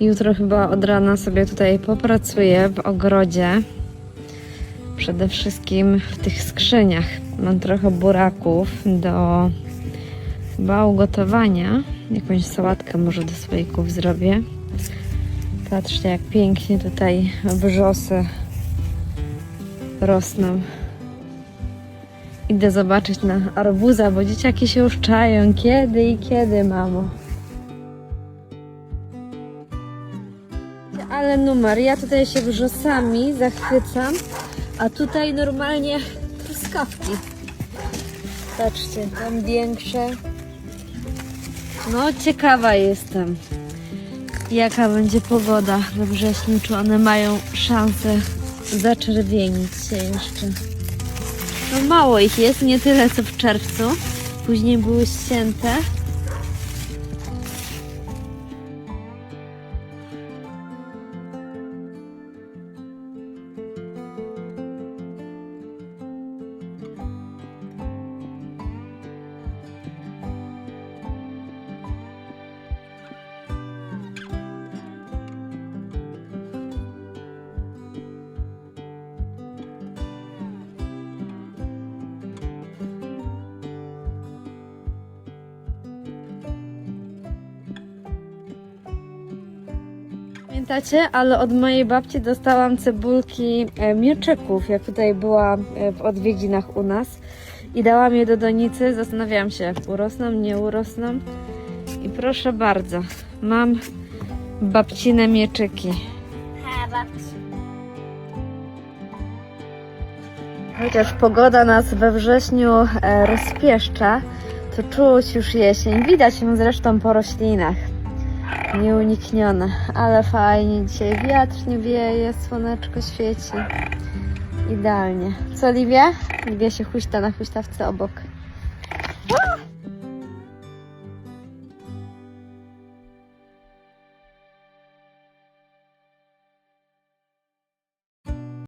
Jutro chyba od rana sobie tutaj popracuję w ogrodzie. Przede wszystkim w tych skrzyniach. Mam trochę buraków do chyba ugotowania. Jakąś sałatkę może do słoików zrobię. Patrzcie, jak pięknie tutaj wrzosy rosną. Idę zobaczyć na arbuza, bo dzieciaki się już czają. Kiedy i kiedy, mamo? Ale numer, ja tutaj się wrzosami zachwycam, a tutaj normalnie truskawki. Patrzcie, tam większe. No, ciekawa jestem, jaka będzie pogoda we wrześniu, czy one mają szansę zaczerwienić się jeszcze. No mało ich jest, nie tyle co w czerwcu. Później były ścięte. Pamiętacie, ale od mojej babci dostałam cebulki e, mieczyków, jak tutaj była e, w odwiedzinach u nas. I dałam je do donicy. Zastanawiałam się, urosną, nie urosną. I proszę bardzo, mam babcine mieczyki. Ha, babci. Chociaż pogoda nas we wrześniu e, rozpieszcza, to czuć już jesień. Widać ją zresztą po roślinach. Nieuniknione, ale fajnie. Dzisiaj wiatr nie wieje, słoneczko świeci. Idealnie. Co, Liwia? Liwia się huśta na huśtawce obok.